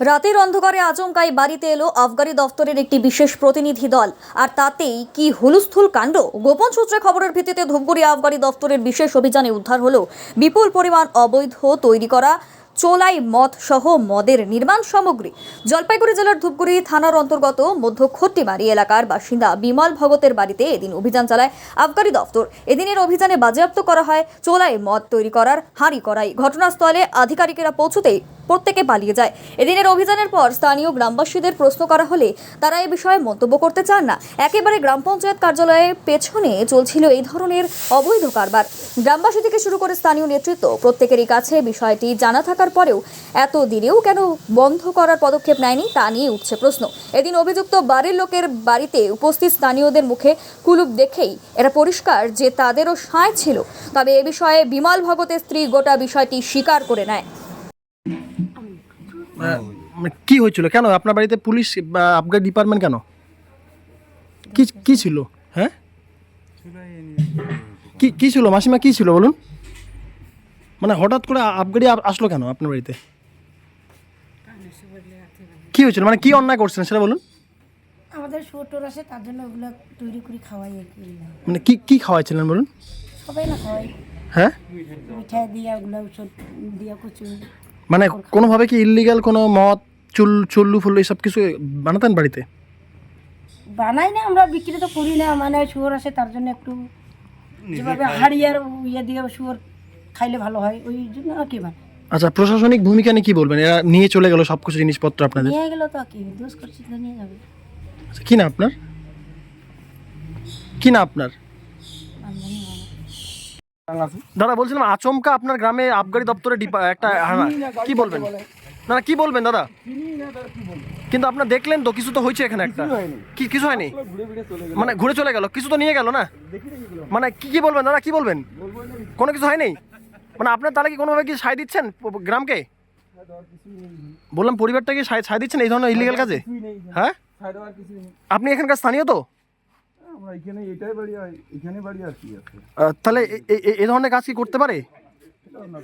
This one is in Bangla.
রাতের অন্ধকারে আচমকাই বাড়িতে এলো আফগানি দফতরের একটি বিশেষ প্রতিনিধি দল। আর তাতেই কি হুলস্থুল কাণ্ড? গোপন সূত্রে খবরের ভিত্তিতে ধূপগুড়ি আফগানি দফতরের বিশেষ অভিযানে উদ্ধার হলো বিপুল পরিমাণ অবৈধ তৈরি করা চোলাই মদ সহ মদের নির্মাণ সামগ্রী। জলপাইগুড়ি জেলার ধূপগুড়ি থানার অন্তর্গত মধ্য খট্টিমারি এলাকার বাসিন্দা বিমল ভগতের বাড়িতে এদিন অভিযান চালায় আবগারি দফতর। এদিনের অভিযানে বাজেয়াপ্ত করা হয় চোলাই মদ তৈরি করার হাঁড়ি করাই। ঘটনাস্থলে আধিকারিকেরা পৌঁছতেই প্রত্যেকে পালিয়ে যায়। এদিনের অভিযানের পর স্থানীয় গ্রামবাসীদের প্রশ্ন করা হলে তারা এ বিষয়ে মন্তব্য করতে চান না। একেবারে গ্রাম পঞ্চায়েত কার্যালয়ের পেছনে চলছিল এই ধরনের অবৈধ কারবার। গ্রামবাসী থেকে শুরু করে স্থানীয় নেতৃত্ব প্রত্যেকেরই কাছে বিষয়টি জানা থাকার পরেও এত দিনেও কেন বন্ধ করার পদক্ষেপ নেয়নি তা নিয়ে উঠছে প্রশ্ন। এদিন অভিযুক্ত বাড়ির লোকের বাড়িতে উপস্থিত স্থানীয়দের মুখে কুলুপ দেখেই এরা পরিষ্কার যে তাদেরও সায় ছিল। তবে এ বিষয়ে বিমল ভগতের স্ত্রী গোটা বিষয়টি স্বীকার করে নেয়। কি হয়েছিল? কেন? আপনার বাড়িতে পুলিশ আবগারি ডিপার্টমেন্ট কেন? কি কি ছিল? হ্যাঁ? কি কি ছিল? মাসিমা কি ছিল বলুন? মানে হঠাৎ করে আবগারি আসলো কেন আপনার বাড়িতে? কি হয়েছিল? মানে কি অন্যায় করছেন সেটা বলুন। আমাদের শুয়োর টোর আসে তার জন্য ওগুলো তৈরি করে খাওয়াই। মানে কি কি খাওয়াইছিলেন বলুন? সবাই না খাওয়াই। হ্যাঁ? মিঠাই দিয়া ওগুলো ওষুধ দিয়া কচু মানে কোনোভাবে কি ইলিগাল কোনো মদ চুল চুল্লু ফুল্লু এসব কিছু বানাতেন বাড়িতে? বানাই না আমরা বিক্রি তো করি না। মানে শুয়োর আসে তার জন্য একটু যেভাবে হাড়িয়ার ইয়ে দিয়ে শুয়োর খাইলে ভালো হয় ওই জন্য আর কি মানে আচ্ছা প্রশাসনিক ভূমিকা নিয়ে কি বলবেন? এরা নিয়ে চলে গেল সব কিছু জিনিসপত্র আপনাদের? নিয়ে গেলে তো কি দোষ করছি তো নিয়ে যাবে। আচ্ছা, কি না আপনার? কি না আপনার। দাদা বলছিলাম আচমকা আপনার গ্রামে আবগারি দপ্তরে একটা হানা কি বলবেন? না কি বলবেন দাদা? কিন্তু আপনার দেখলেন তো কিছু তো হয়েছে এখানে একটা। কি কিছু হয়নি? মানে ঘুরে চলে গেল কিছু তো নিয়ে গেল না? মানে কি কি বলবেন দাদা কি বলবেন? কোনো কিছু হয়নি? মানে আপনার তাহলে কি কোনোভাবে কি সায় দিচ্ছেন গ্রামকে? বললাম পরিবারটাকে সায় সায় দিচ্ছেন এই ধরনের ইলিগাল কাজে? হ্যাঁ? আপনি এখানকার স্থানীয় তো? আমরা এখানে এটাই বাড়ি আর এখানে বাড়ি আর কি আছে? তাহলে এ- এই ধরনের কাজ কি করতে পারে? এটা আমার